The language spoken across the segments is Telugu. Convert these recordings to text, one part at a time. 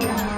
Thank you.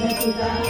బతుకానా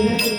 Hallelujah.